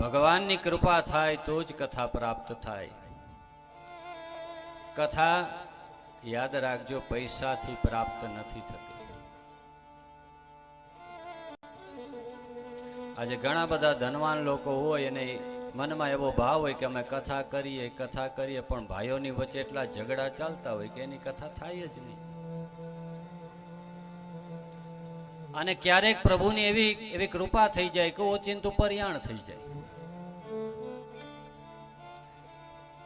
ભગવાનની કૃપા થાય તો જ કથા પ્રાપ્ત થાય. કથા યાદ રાખજો, પૈસાથી પ્રાપ્ત નથી થતી. આજે ઘણા બધા ધનવાન લોકો હોય અને મનમાં એવો ભાવ હોય કે અમે કથા કરીએ કથા કરીએ, પણ ભાઈઓની વચ્ચે એટલા ઝઘડા ચાલતા હોય કે એની કથા થાય જ નહીં. અને ક્યારેક પ્રભુની એવી એવી કૃપા થઈ જાય કે ઓચિંતું પર્યાણ થઈ જાય.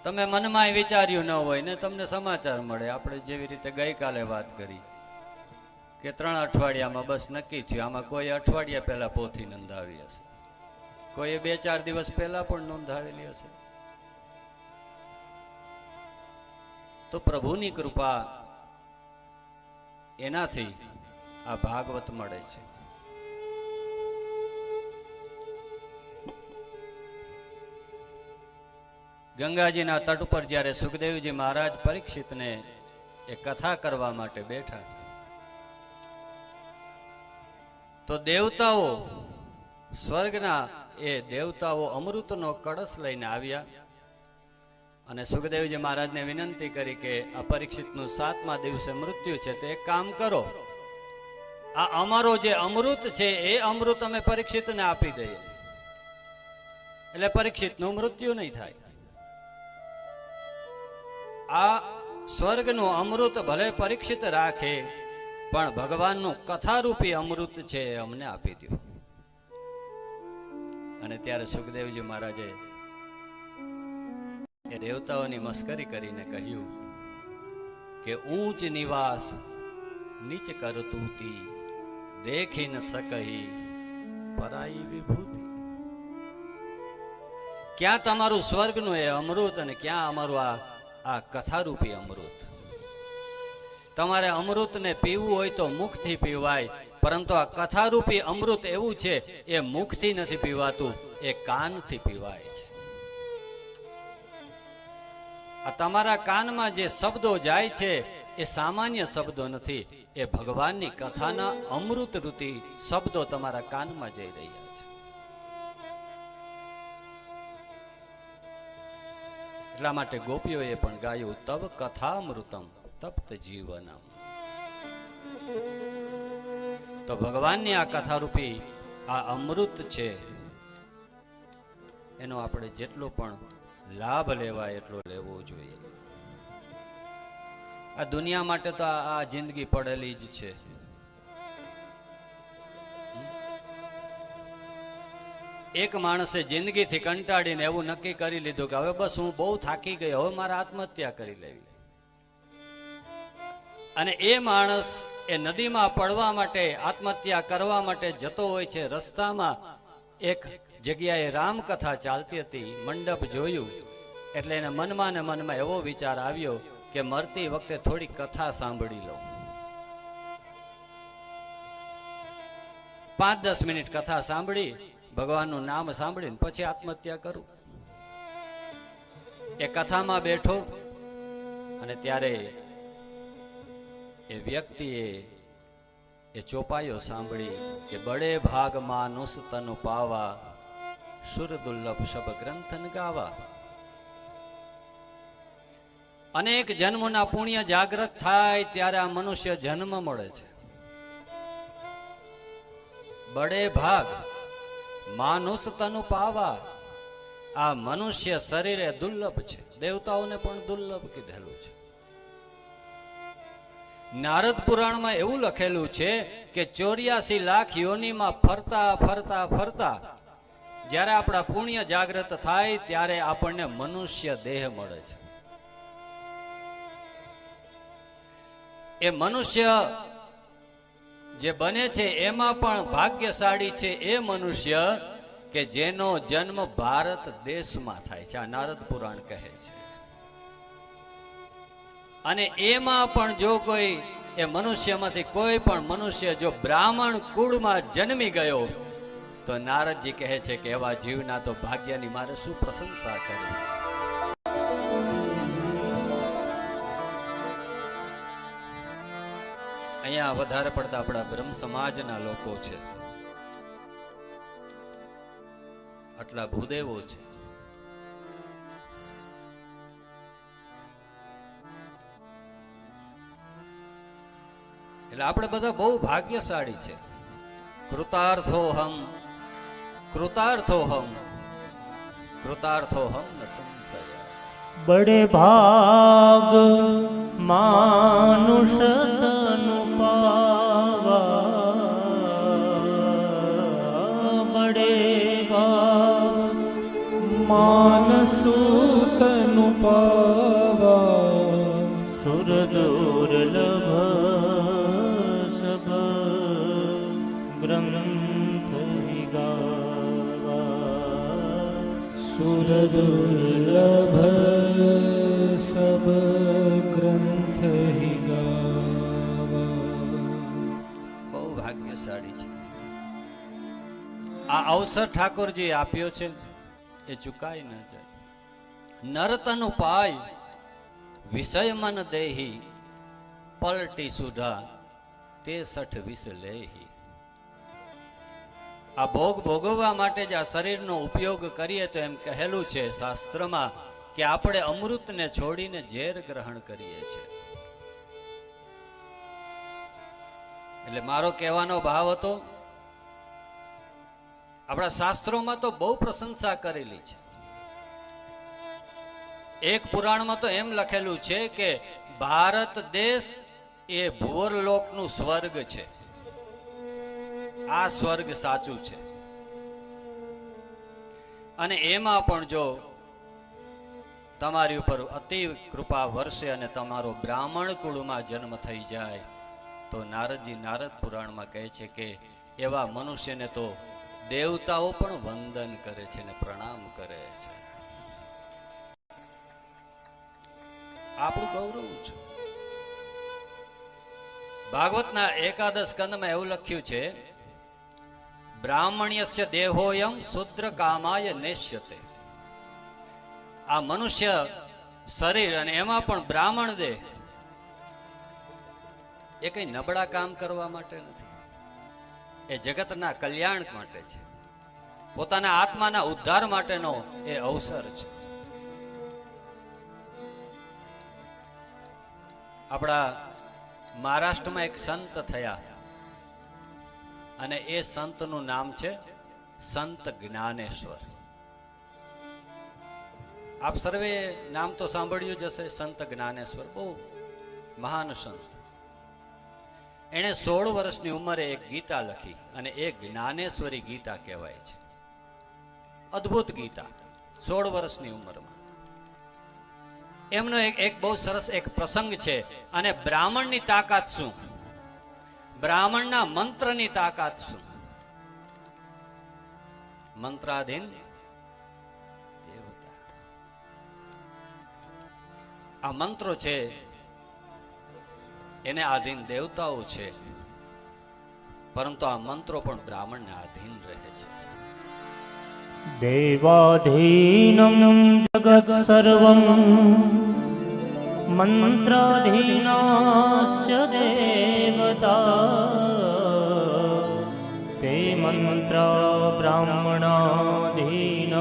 તમે મનમાં વિચાર્યું ન હોય ને તમને સમાચાર મળે. આપણે જેવી રીતે ગઈકાલે વાત કરી કે ત્રણ અઠવાડિયામાં બસ નક્કી થયું. આમાં કોઈ અઠવાડિયા પહેલા પોથી નોંધાવી હશે. કોઈએ બે ચાર દિવસ પહેલા પણ નોંધાવેલી હશે. તો પ્રભુની કૃપા એનાથી આ ભાગવત મળે છે. ગંગાજીના તટ પર જ્યારે સુખદેવજી મહારાજ પરીક્ષિતને એ કથા કરવા માટે બેઠા. તો દેવતાઓ, સ્વર્ગના એ દેવતાઓ અમૃતનો કળશ લઈને આવ્યા અને સુખદેવજી મહારાજને વિનંતી કરી કે આ પરીક્ષિતનું સાતમા દિવસે મૃત્યુ છે, તો કામ કરો. આ અમારો જે અમૃત છે, એ અમૃત અમે પરીક્ષિતને આપી દઈએ. એટલે પરીક્ષિતનું મૃત્યુ નહીં થાય. આ સ્વર્ગનું અમૃત ભલે પરીક્ષિત રાખે, પણ ભગવાનનું કથારૂપી અમૃત છે અમને આપી દો અને ત્યારે સુખદેવજી મહારાજે એ દેવતાઓની મસ્કરી કરીને કહ્યું કે ઊંચ નિવાસ નીચ કરતુતી દેખી ન શકહી પરાઈ વિભૂતિ. ક્યાં તમારું સ્વર્ગનું એ અમૃત અને ક્યાં અમારું આ આ કથારૂપી અમૃત. તમારે અમૃતને પીવું હોય તો મુખથી પીવાય, પરંતુ આ કથારૂપી અમૃત એવું છે, એ મુખથી નથી પીવાતું, એ કાનથી પીવાય છે. આ તમારા કાનમાં જે શબ્દો જાય છે, એ સામાન્ય શબ્દો નથી, એ ભગવાનની કથાના અમૃત રૂપી શબ્દો તમારા કાનમાં જઈ રહ્યા છે. એટલા માટે ગોપીઓએ પણ ગાયું, તવ કથામૃતમ, તપ્ત જીવનમ. તો ભગવાનની આ કથારૂપી આ અમૃત છે, એનો આપણે જેટલો પણ લાભ લેવાય એટલો લેવો જોઈએ. આ દુનિયા માટે તો આ જિંદગી પડેલી જ છે. એક માણસે જિંદગીથી કંટાળીને એવું નક્કી કરી લીધું કે હવે બસ હું બહુ થાકી ગયો, હવે મારે આત્મહત્યા કરી લેવી. અને એ માણસ એ નદીમાં પડવા માટે, આત્મહત્યા કરવા માટે જતો હોય છે, રસ્તામાં એક જગ્યાએ રામકથા ચાલતી હતી, મંડપ જોયું, એટલે એને મનમાં ને મનમાં એવો વિચાર આવ્યો કે મરતી વખતે થોડી કથા સાંભળી લઉં. પાંચ દસ મિનિટ કથા સાંભળી ભગવાનનું નામ સાંભળીને પછી આત્મહત્યા કરું. એ કથામાં બેઠો અને ત્યારે એ વ્યક્તિએ એ ચોપાઈઓ સાંભળી કે બડે ભાગ માનુસ તનુ પાવા, સુર દુર્લભ શબ ગ્રંથન ગાવા. અનેક જન્મના પુણ્ય જાગ્રત થાય ત્યારે આ મનુષ્ય જન્મ મળે છે. બડે ભાગ માનુસ તનુ પાવા આ મનુષ્ય શરીરે દુર્લભ છે. દેવતાઓને પણ દુર્લભ કીધેલું છે. નારદ પુરાણમાં એવું લખેલું છે કે ચોર્યાસી લાખ યોનીમાં ફરતા ફરતા ફરતા જ્યારે આપણા પુણ્ય જાગ્રત થાય ત્યારે આપણને મનુષ્ય દેહ મળે છે. એ મનુષ્ય જે બને છે એમાં પણ ભાગ્યશાળી છે એ મનુષ્ય કે જેનો જન્મ ભારત દેશમાં થાય છે, આ નારદ પુરાણ કહે છે. અને એમાં પણ જો કોઈ, એ મનુષ્યમાંથી કોઈ પણ મનુષ્ય જો બ્રાહ્મણ કુળમાં જન્મી ગયો, તો નારદજી કહે છે કે એવા જીવના તો ભાગ્યની મારે શું પ્રશંસા કરવી અહીંયા વધારે પડતા આપણા બ્રહ્મ સમાજના લોકો છે. આટલા ભૂદેવો છે. એટલે આપણે બધા બહુ ભાગ્યશાળી છે. કૃતાર્થોહમ કૃતાર્થોહમ કૃતાર્થોહમ ન સંશય. બડે ભાગ માનુષ માનસૂતનુ પાવા સુર દુર્લભ સભ ગ્રંથ ગાવા સુર દુર્લભ ગ્રંથ ગાવા બહુ ભાગ્યશાળી છે. આ અવસર ઠાકોરજી આપ્યો છે. એ ચુકાઈ ન જાય. નરતન પાય વિષય મન દેહી, પલટી સુધા તે સઠ વિષ લેહી. આ ભોગ ભોગવવા માટે જ આ શરીરનો ઉપયોગ કરીએ તો એમ કહેલું છે શાસ્ત્રમાં કે આપણે અમૃતને છોડીને ઝેર ગ્રહણ કરીએ છીએ. એટલે મારો કહેવાનો ભાવ હતો આપણા શાસ્ત્રોમાં તો બહુ પ્રશંસા કરેલી છે. એક પુરાણમાં તો એમ લખેલું છે કે ભારત દેશ એ ભૂવરલોકનું સ્વર્ગ છે. આ સ્વર્ગ સાચું છે. અને એમાં પણ જો તમારી ઉપર અતિ કૃપા વર્ષે અને તમારો બ્રાહ્મણ કુળમાં જન્મ થઈ જાય, તો નારદજી નારદ પુરાણમાં કહે છે કે એવા મનુષ્યને તો દેવતાઓ પણ વંદન કરે છે ને પ્રણામ કરે છે. આપણું ગૌરવ છે. ભાગવતના એકાદશ કંદમાં એવું લખ્યું છે, બ્રાહ્મણ્યસ્ય દેહોયમ શુદ્ર કામાય નેશ્યતે. આ મનુષ્ય શરીર અને એમાં પણ બ્રાહ્મણ દેહ, એ કઈ નબળા કામ કરવા માટે નથી. એ જગતના કલ્યાણ માટે છે. પોતાના આત્માના ઉદ્ધાર માટેનો એ અવસર છે. આપણા મહારાષ્ટ્રમાં એક સંત થયા. અને એ સંતનું નામ છે સંત જ્ઞાનેશ્વર. આપ સર્વે નામ તો સાંભળ્યું જ હશે, સંત જ્ઞાનેશ્વર. બહુ મહાન સંત. એણે સોળ વર્ષની ઉંમરે એક ગીતા લખી અને એ જ્ઞાનેશ્વરી ગીતા કહેવાય છે. અદ્ભુત ગીતા, સોળ વર્ષની ઉંમરમાં. એમનો એક એક બહુ સરસ એક પ્રસંગ છે, અને બ્રાહ્મણની તાકાત શું? બ્રાહ્મણના મંત્રની તાકાત શું? મંત્રાધીન આ મંત્રો છે એને આધીન દેવતાઓ છે. પરંતુ આ મંત્રો પણ બ્રાહ્મણને આધીન રહે છે. દેવાધીનમ જગત સર્વમ. મંત્રાધીનાસ્ય દેવતા. તે મંત્ર બ્રાહ્મણાધીન.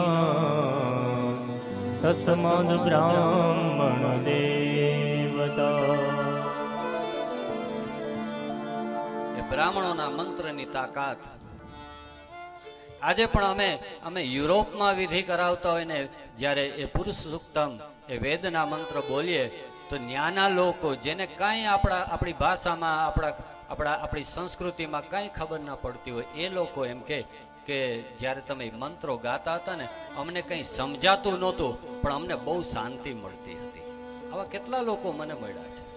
તસ્મદ બ્રાહ્મણ દેવ બ્રાહ્મણોના મંત્રની તાકાત. આજે પણ અમે અમે યુરોપમાં વિધિ કરાવતા હોય ને જ્યારે એ પુરુષ સુક્તમ, એ વેદના મંત્ર બોલીએ, તો ન્યાના લોકો જેને કાંઈ આપણા, આપણી ભાષામાં, આપણા આપણા, આપણી સંસ્કૃતિમાં કાંઈ ખબર ના પડતી હોય, એ લોકો એમ કે કે જ્યારે તમે મંત્રો ગાતા હતા ને, અમને કંઈ સમજાતું નહોતું, પણ અમને બહુ શાંતિ મળતી હતી. આવા કેટલા લોકો મને મળ્યા છે.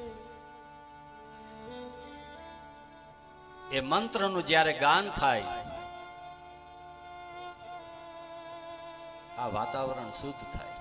એ મંત્રનું જ્યારે ગાન થાય આ વાતાવરણ શુદ્ધ થાય.